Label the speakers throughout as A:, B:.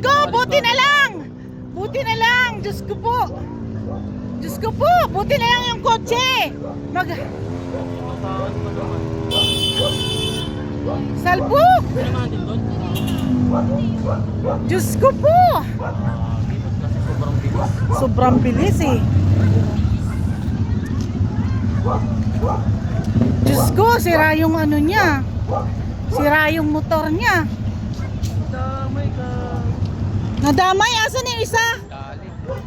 A: ko, buti na lang. Buti na lang, Diyos ko po. Diyos ko po, buti na lang yung kotse. Mag... Salbuk! Diyos ko po! Sobrang bilis eh. Diyos ko, sira yung ano niya. Sira yung motor niya. Nadamay, asan yung isa?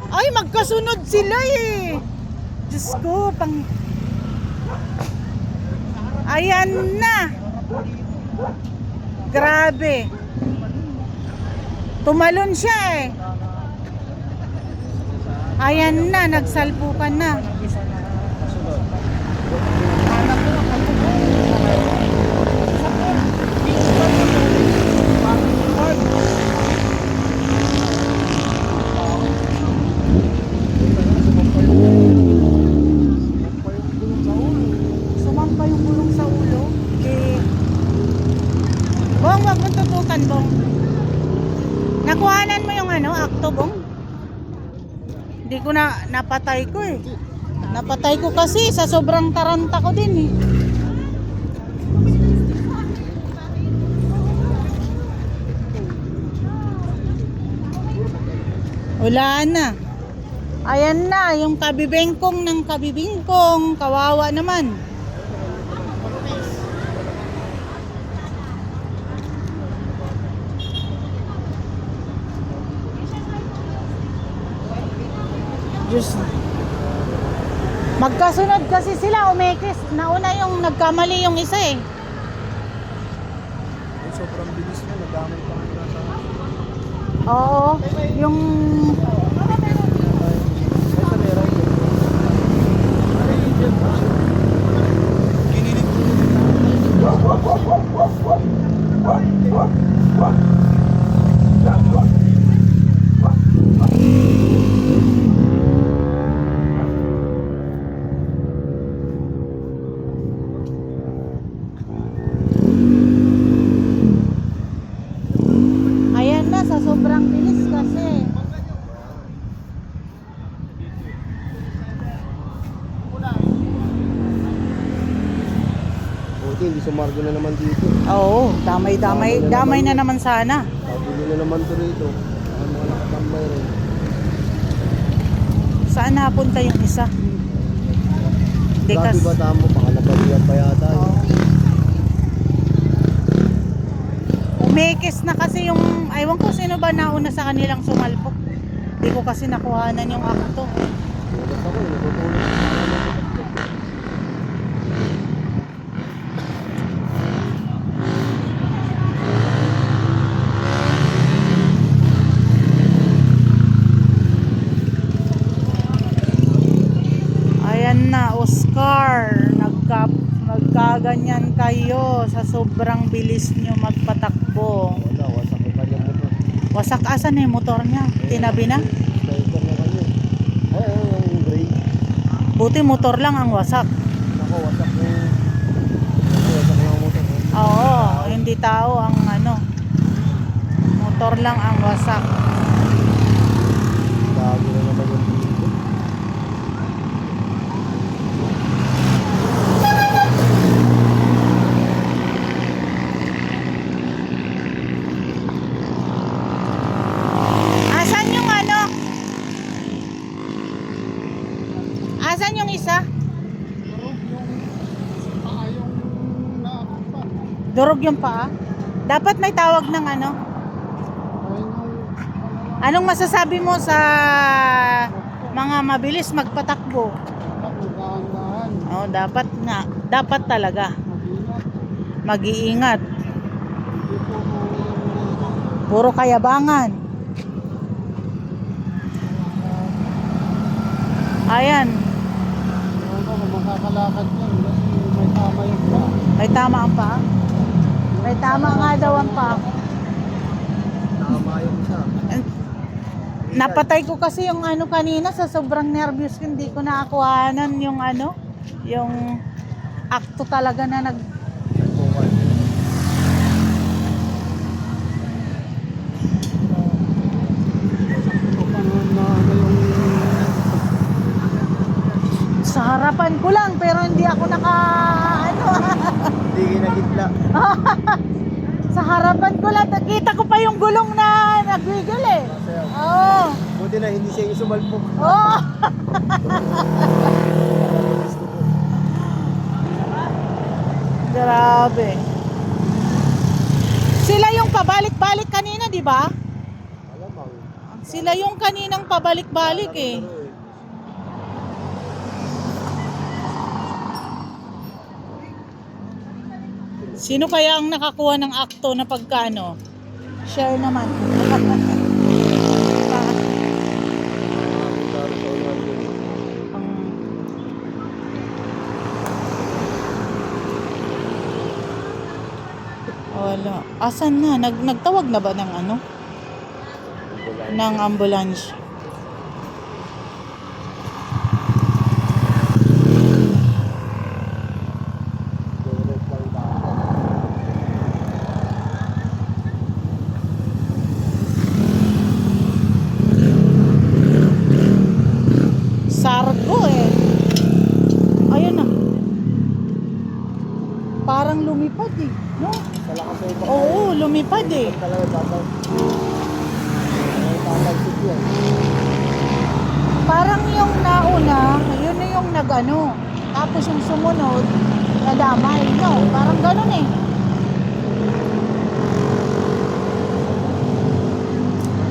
A: Ay, magkasunod sila eh. Diyos ko, pang... Ayan na. Grabe. Tumalon siya eh. Ayan na, nagsalpukan na. Sumampa yung gulong sa ulo. Eh, Bong, wag mong tutukan, Bong. Nakuhanan mo yung ano, akto, Bong? Hindi ko na, napatay ko eh. Napatay ko kasi sa sobrang taranta ko din eh. Wala na. Ayan na, yung kabibengkong ng kabibingkong. Kawawa naman. Diyos. Magkasunod kasi sila, umekis. Nauna yung nagkamali yung isa eh.
B: Sobrang bilis na. Nadamay pa nga nasa...
A: Oo, yung... Ayan na, sa sobrang bilis kasi.
B: Buti, hindi sumargo na naman dito.
A: Oo, damay-damay. Damay na naman sana.
B: Pabili na naman to rito. Ang mga nakatambay rin.
A: Saan napunta yung isa? Hindi
B: Dati
A: kas...
B: ba tamo? Baka nabalian pa yata. eh.
A: Umekis na kasi yung... Aywan ko sino ba nauna sa kanilang sumalpok. Hindi ko kasi nakuhanan yung akto. Ayan na, Oscar. Nagka, nagkaganyan kayo sa sobrang bilis nyo magpatakbo.
B: Wala, wasak yung kanyang motor.
A: Wasak asan na yung motor niya? Tinabi na?
B: Na ay, yung gray.
A: Buti motor lang ang wasak.
B: Ako, wasak. Ako, wasak yung motor. eh.
A: Oo, hindi tao ang ano. Motor lang ang wasak.
B: Lagi na naman yung dito.
A: Asan yung ano? Asan yung isa? Durog yung paa? Dapat may tawag ng ano? Anong masasabi mo sa mga mabilis magpatakbo? Oh, dapat nga. Dapat talaga. Mag-iingat. Puro kayabangan. Ayan.
B: makakalakad yan may tama yung pa.
A: May tama ang paa? May tama nga daw ang pack.
B: Tama yung isa.
A: Eh, napatay ko kasi yung ano kanina sa sobrang nervous ko hindi ko naakuhanan yung ano, yung akto talaga na nag sa harapan ko lang pero hindi ako naka
B: bigla.
A: Sa harapan ko lang, nakita ko pa yung gulong na nagwiggle eh. Oo.
B: Buti na hindi siya yung sumalpok.
A: Oo.
B: Ko.
A: Grabe. Sila yung pabalik-balik kanina, di ba? Sila yung kaninang pabalik-balik eh. Sino kaya ang nakakuha ng akto na pagkano? Share naman. Wala. Asan na? Nag nagtawag na ba ng ano? Ng ambulance?
B: Direct lang tayo.
A: Sargo eh. Ayun na. Parang lumipad eh. No?
B: Sa lakas ng iba.
A: Oo, lumipad eh. Parang yung nauna, yun na yung nag-ano. Tapos yung sumunod, nadamay. No, parang ganun eh.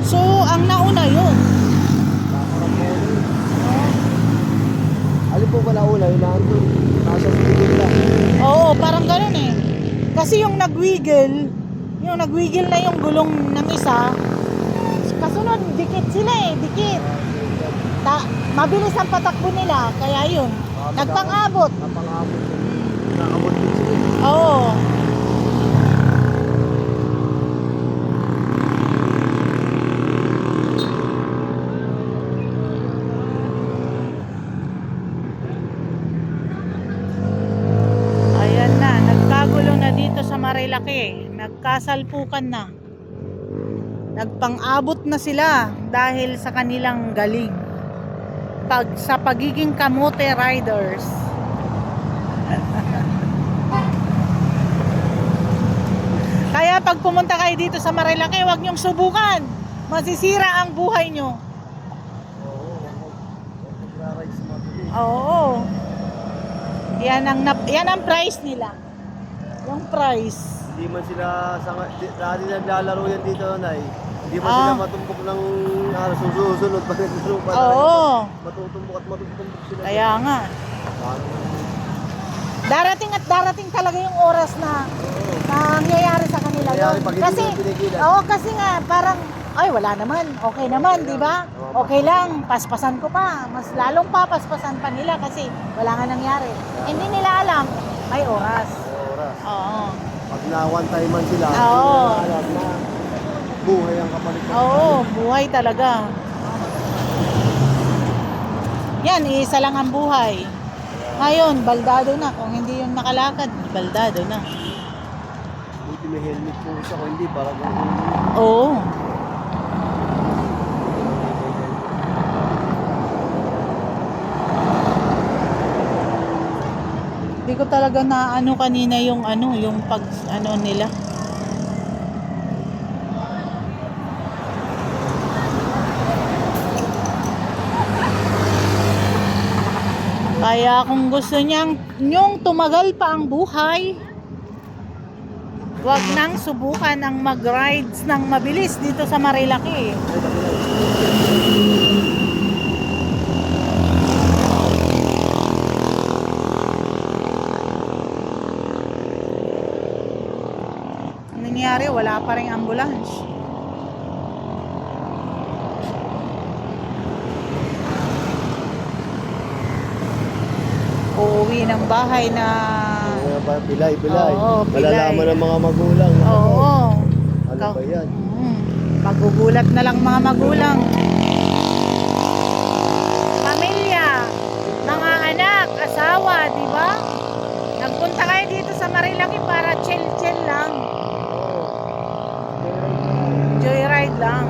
A: So, ang nauna yun.
B: Alin po ba nauna? Yung naandun. Nasa.
A: Oo, parang ganun eh. Kasi yung nagwiggle, yung nagwiggle na yung gulong ng isa, kasunod, dikit sila eh, dikit. Ta mabilis ang patakbo nila, kaya yun. Nagpang-abot.
B: Napang-abot yun. Nakamot din sila.
A: Oo. Ayan na, nagkagulo na dito sa Marilaki. Nagkasalpukan na. Nagpang-abot na sila dahil sa kanilang galing. Pag sa pagiging kamote riders. Kaya pag pumunta kayo dito sa Marilaki, huwag niyong subukan. Masisira ang buhay niyo.
B: Oo.
A: Yan ang yan ang price nila. Yung price.
B: Hindi man sila sa di- dati naglalaro yan dito nay. Hindi man
A: Ah.
B: sila matumbok ng ah, susunod pag naglaro pa.
A: Oo.
B: Matutumbok at matutumbok sila.
A: Kaya nga. Darating at darating talaga yung oras na nangyayari sa kanila yun. Kasi, oo, kasi nga, parang, ay, wala naman. Okay naman, di ba? Okay lang, paspasan ko pa. Mas lalong papaspasan pa nila kasi wala nga nangyari. Hindi nila alam, may oras.
B: May oras.
A: Oo.
B: Pag na one time man sila,
A: Oo.
B: hindi nila alam na buhay ang kapalit. ng-
A: Oo, buhay talaga. Yan, isa lang ang buhay. Ngayon, baldado na. Kung hindi yung nakalakad, baldado na.
B: Buti may helmet po isa ko hindi para ganun.
A: Oo. Hindi ko talaga na ano kanina yung ano, yung pag ano nila. Kaya kung gusto niyang yung tumagal pa ang buhay, wag nang subukan ang mag-rides ng mabilis dito sa Marilaki.
B: Ay, kapila.
A: Ang nangyari, wala pa rin ambulance. Uuwi ng bahay na...
B: Bilay, bilay.
A: Oo, bilay.
B: Malalaman ng mga magulang. na,
A: Oo.
B: Ano ba yan?
A: Mm. Magugulat na lang mga magulang. Pamilya, mga anak, asawa, di ba? Nagpunta kayo dito sa Marilaki para chill-chill lang.
B: Oo.
A: Joyride lang.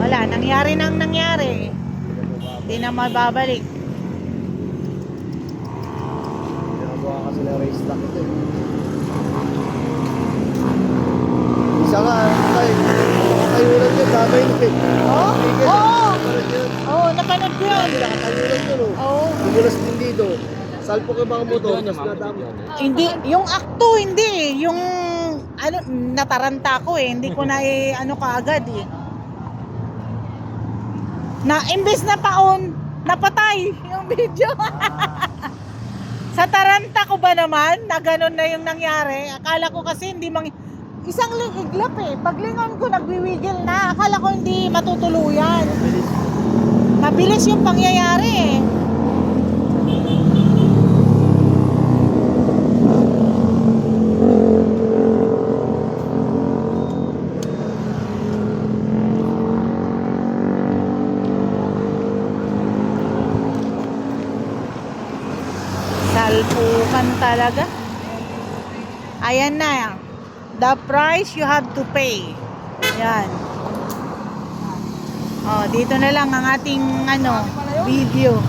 A: Wala, nangyari nang nangyari. Di na mababalik.
B: Ginagawa kasi ng race track ito eh. Isa nga, ay, nakatayunan yun, damay yun eh.
A: Oo? Oo! Oo, napanood ko yun.
B: Sabi, nakatayunan yun oh.
A: Oo.
B: Tumulas din dito. Salpo ka mga motor, tapos.
A: Hindi, yung akto, hindi. eh. Yung, ano, nataranta ko eh. Hindi ko na eh, ano kaagad eh. Na, imbes na paon, napatay yung video. Sa taranta ko ba naman, na ganun na yung nangyari? Akala ko kasi hindi mang... Isang iglap eh. Paglingon ko, nagwiwigil na. Akala ko hindi matutuluyan. Mabilis yung pangyayari eh. Talaga. Ayan na. The price you have to pay. Yan. Oh, dito na lang ang ating ano, video.